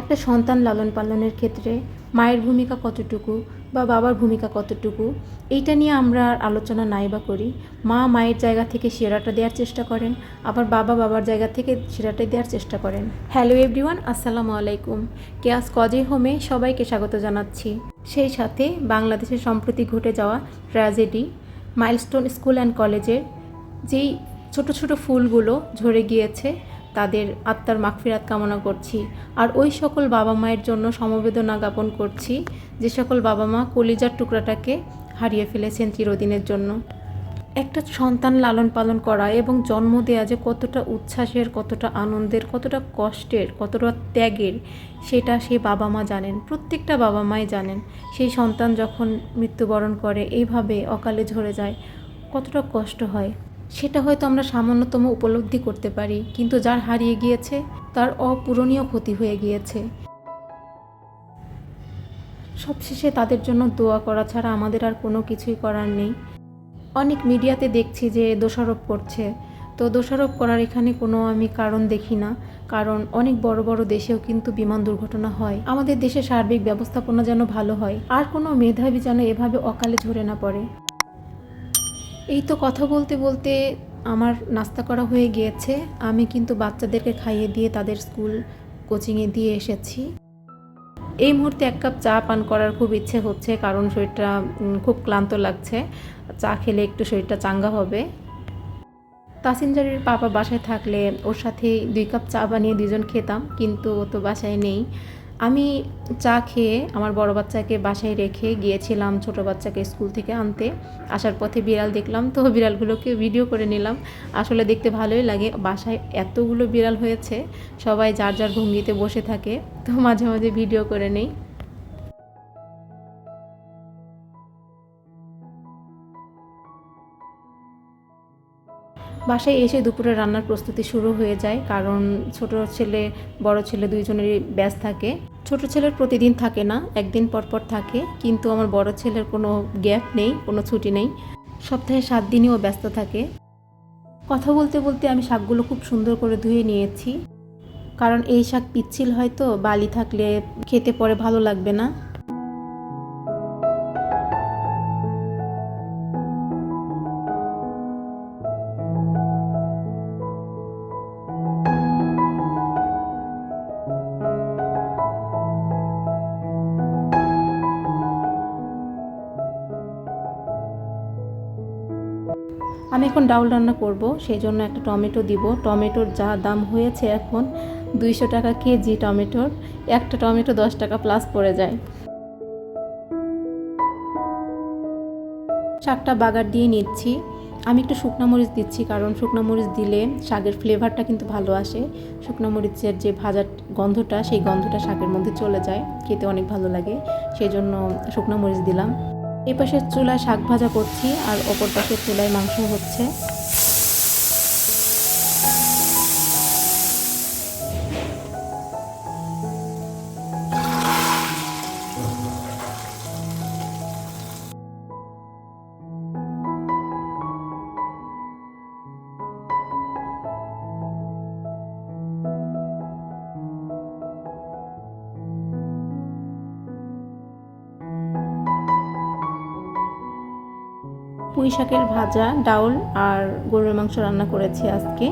একটা সন্তান লালন পালনের ক্ষেত্রে মায়ের ভূমিকা কতটুকু বা বাবার ভূমিকা কতটুকু, এইটা নিয়ে আমরা আর আলোচনা নাই বা করি। মা মায়ের জায়গা থেকে সেরাটা দেওয়ার চেষ্টা করেন, আবার বাবা বাবার জায়গা থেকে সেরাটা দেওয়ার চেষ্টা করেন। হ্যালো এভরিওয়ান, আসসালামু আলাইকুম। কেয়াস কজে হোমে সবাইকে স্বাগত জানাচ্ছি। সেই সাথে বাংলাদেশে সম্প্রতি ঘটে যাওয়া ট্র্যাজেডি, মাইলস্টোন স্কুল অ্যান্ড কলেজের যেই ছোট ছোট ফুলগুলো ঝরে গিয়েছে তাদের আত্মার মাগফিরাত কামনা করছি। আর ওই সকল বাবা মায়ের জন্য সমবেদনা জ্ঞাপন করছি, যে সকল বাবা মা কলিজার টুকরাটাকে হারিয়ে ফেলেছেন চিরদিনের জন্য। একটা সন্তান লালন পালন করা এবং জন্ম দেওয়া যে কতটা উচ্ছ্বাসের, কতটা আনন্দের, কতটা কষ্টের, কতটা ত্যাগের, সেটা সেই বাবা মা জানেন, প্রত্যেকটা বাবা মাই জানেন। সেই সন্তান যখন মৃত্যুবরণ করে, এইভাবে অকালে ঝরে যায়, কতটা কষ্ট হয়। সেটা হয়তো আমরা সামান্যতম উপলব্ধি করতে পারি, কিন্তু যার হারিয়ে গিয়েছে, তার অপূরণীয় ক্ষতি হয়ে গিয়েছে। সবশেষে তাদের জন্য দোয়া করা ছাড়া আমাদের আর কোনো কিছুই করার নেই। অনেক মিডিয়াতে দেখছি যে দোষারোপ করছে। তো দোষারোপ করার এখানে কোনো আমি কারণ দেখি না, কারণ অনেক বড় বড় দেশেও কিন্তু বিমান দুর্ঘটনা হয়। আমাদের দেশে সার্বিক ব্যবস্থাপনা যেন ভালো হয়, আর কোনো মেধাবী যেন এভাবে অকালে ঝরে না পড়ে। এই তো কথা বলতে বলতে আমার নাস্তা করা হয়ে গিয়েছে। আমি কিন্তু বাচ্চাদেরকে খাইয়ে দিয়ে তাদের স্কুল কোচিংয়ে দিয়ে এসেছি। এই মুহূর্তে এক কাপ চা পান করার খুব ইচ্ছে হচ্ছে, কারণ শরীরটা খুব ক্লান্ত লাগছে। চা খেলে একটু শরীরটা চাঙ্গা হবে। তাসিনজারির পাপা বাসায় থাকলে ওর সাথে দুই কাপ চা বানিয়ে দুজন খেতাম, কিন্তু ও তো বাসায় নেই। আমি চা খেয়ে আমার বড় বাচ্চাকে বাসায় রেখে গিয়েছিলাম ছোট বাচ্চাকে স্কুল থেকে আনতে। আসার পথে বিড়াল দেখলাম, তো বিড়ালগুলোকে ভিডিও করে নিলাম। আসলে দেখতে ভালোই লাগে, বাসায় এতগুলো বিড়াল হয়েছে, সবাই যার যার ভঙ্গিতে বসে থাকে, তো মাঝে মাঝে ভিডিও করে নেই। বাসায় এসে দুপুরে রান্নার প্রস্তুতি শুরু হয়ে যায়, কারণ ছোট ছেলে, বড় ছেলে দুইজনেরই ব্যাস থাকে। ছোট ছেলের প্রতিদিন থাকে না, একদিন পর পর থাকে, কিন্তু আমার বড় ছেলের কোনো গ্যাপ নেই, কোনো ছুটি নেই। সপ্তাহে সাত দিনই ও ব্যস্ত থাকে। কথা বলতে বলতে আমি শাকগুলো খুব সুন্দর করে ধুয়ে নিয়েছি, কারণ এই শাক পিচ্ছিল হয়তো, বালি থাকলে খেতে পরে ভালো লাগবে না। আমি এখন ডাউল রান্না করব সেই জন্য একটা টমেটো দিব। টমেটোর যা দাম হয়েছে এখন দুইশো টাকা কেজি টমেটোর। একটা টমেটো দশ টাকা প্লাস পড়ে যায়। শাকটা বাগার দিয়ে নিচ্ছি। আমি একটু শুকনো মরিচ দিচ্ছি, কারণ শুকনো মরিচ দিলে শাকের ফ্লেভারটা কিন্তু ভালো আসে। শুকনো মরিচের যে ভাজার গন্ধটা, সেই গন্ধটা শাকের মধ্যে চলে যায়। খেতে অনেক ভালো লাগে সেই জন্য শুকনো মরিচ দিলাম। এই পাশে চুলায় শাক ভাজা করছি আর অপর পাশে চুলায় মাংস হচ্ছে। পুঁই শাকের ভাজা, ডাউল আর গরুর মাংস রান্না করেছি আজকে।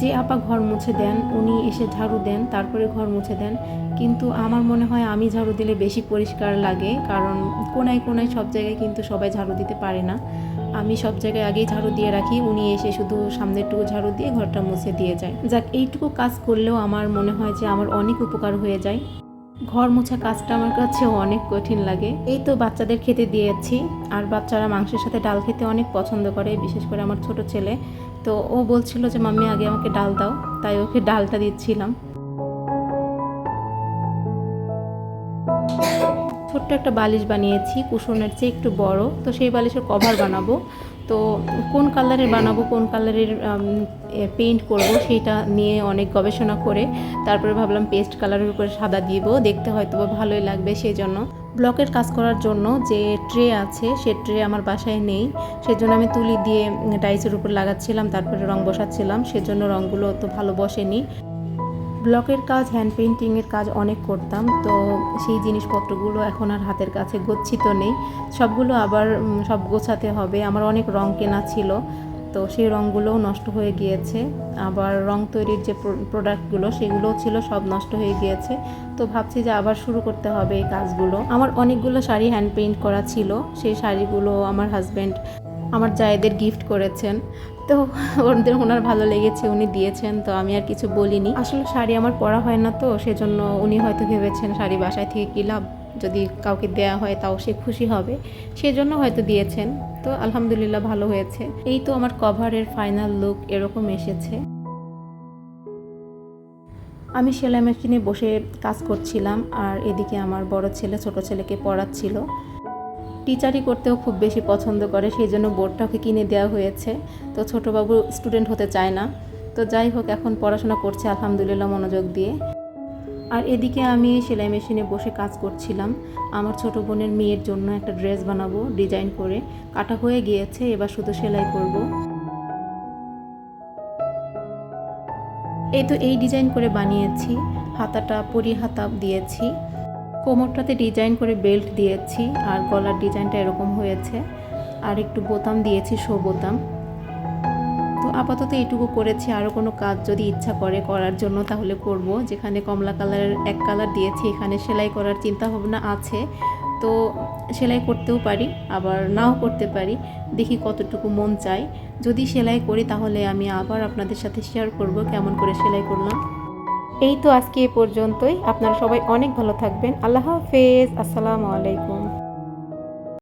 যে আপা ঘর মুছে দেন, উনি এসে ঝাড়ু দেন, তারপরে ঘর মুছে দেন। কিন্তু আমার মনে হয় আমি ঝাড়ু দিলে বেশি পরিষ্কার লাগে, কারণ কোনায় কোনায় সব জায়গায় কিন্তু সবাই ঝাড়ু দিতে পারে না। আমি সব জায়গায় আগেই ঝাড়ু দিয়ে রাখি। উনি এসে শুধু সামনেরটুকু ঝাড়ু দিয়ে ঘরটা মুছে দিয়ে যায়। যাক, এইটুকু কাজ করলেও আমার মনে হয় যে আমার অনেক উপকার হয়ে যায়। ঘর মোছা কাজটা আমার কাছে অনেক কঠিন লাগে। এই তো বাচ্চাদের খেতে দিয়েছি। আর বাচ্চারা মাংসের সাথে ডাল খেতে অনেক পছন্দ করে, বিশেষ করে আমার ছোট ছেলে। তো ও বলছিল যে, মাম্মি, আগে আমাকে ডাল দাও। তাই ওকে ডালটা দিচ্ছিলাম। ছোট্ট একটা বালিশ বানিয়েছি কুশনের চেয়ে একটু বড়। তো সেই বালিশের কভার বানাবো। তো কোন কালারের বানাবো, কোন কালারের পেইন্ট করব সেটা নিয়ে অনেক গবেষণা করে তারপরে ভাবলাম পেস্ট কালারের উপরে সাদা দিব। দেখতে হয়তো ভালোই লাগবে সেই জন্য ব্লকের কাজ করার জন্য যে ট্রে আছে, সে ট্রে আমার বাসায় নেই। সেজন্য আমি তুলি দিয়ে ডাইসের উপর লাগাচ্ছিলাম, তারপরে রং বসাচ্ছিলাম। সেজন্য রঙগুলো অত ভালো বসেনি। ব্লকের কাজ হ্যান্ড পেইন্টিংয়ের কাজ অনেক করতাম, তো সেই জিনিসপত্রগুলো এখন আর হাতের কাছে গচ্ছিত নেই। সবগুলো আবার সব গোছাতে হবে। আমার অনেক রং কেনা ছিল, তো সেই রঙগুলোও নষ্ট হয়ে গিয়েছে। আবার রং তৈরির যে প্রোডাক্টগুলো সেগুলোও ছিল, সব নষ্ট হয়ে গিয়েছে। তো ভাবছি যে আবার শুরু করতে হবে এই কাজগুলো। আমার অনেকগুলো শাড়ি হ্যান্ড পেইন্ট করা ছিল, সেই শাড়িগুলো আমার হাজব্যান্ড আমার জায়েদের গিফট করেছেন। তো ওদের, ওনার ভালো লেগেছে, উনি দিয়েছেন, তো আমি আর কিছু বলিনি। আসলে শাড়ি আমার পরা হয় না তো, সেজন্য উনি হয়তো ভেবেছেন শাড়ি বাসায় থেকে কী লাভ? যদি কাউকে দেয়া হয় তাও সে খুশি হবে। সেজন্য হয়তো দিয়েছেন, তো আলহামদুলিল্লাহ ভালো হয়েছে। এই তো আমার কভারের ফাইনাল লুক এরকম এসেছে। আমি সেলাই মেশিনে বসে কাজ করছিলাম, আর এদিকে আমার বড় ছেলে, ছোট ছেলেকে পড়াচ্ছিল। টিচারই করতেও খুব বেশি পছন্দ করে, সেই জন্য বোর্ডটা ওকে কিনে দেওয়া হয়েছে। তো ছোটোবাবু স্টুডেন্ট হতে চায় না। তো যাই হোক, এখন পড়াশোনা করছে, আলহামদুলিল্লাহ মনোযোগ দিয়ে। আর এদিকে আমি সেলাই মেশিনে বসে কাজ করছিলাম। আমার ছোট বোনের মেয়ের জন্য একটা ড্রেস বানাবো, ডিজাইন করে। কাটা হয়ে গিয়েছে, এবার শুধু সেলাই করব। এই তো এই ডিজাইন করে বানিয়েছি। হাতাটা পরি হাতা দিয়েছি। কোমরটাতে ডিজাইন করে বেল্ট দিয়েছি আর গলার ডিজাইনটা এরকম হয়েছে। আর একটু বোতাম দিয়েছি শো বোতাম। তো আপাতত এইটুকু করেছি। আরও কোনো কাজ যদি ইচ্ছা করে করার জন্য তাহলে করব। যেখানে কমলা কালারের এক কালার দিয়েছি, এখানে সেলাই করার চিন্তা ভাবনা আছে। তো সেলাই করতেও পারি, আবার নাও করতে পারি। দেখি কতটুকু মন চায়। যদি সেলাই করি তাহলে আমি আবার আপনাদের সাথে শেয়ার করব, কেমন করে সেলাই করলাম। এই তো আজকে এ পর্যন্তই। আপনারা সবাই অনেক ভালো থাকবেন। আল্লাহ হাফেজ। আসসালামু আলাইকুম।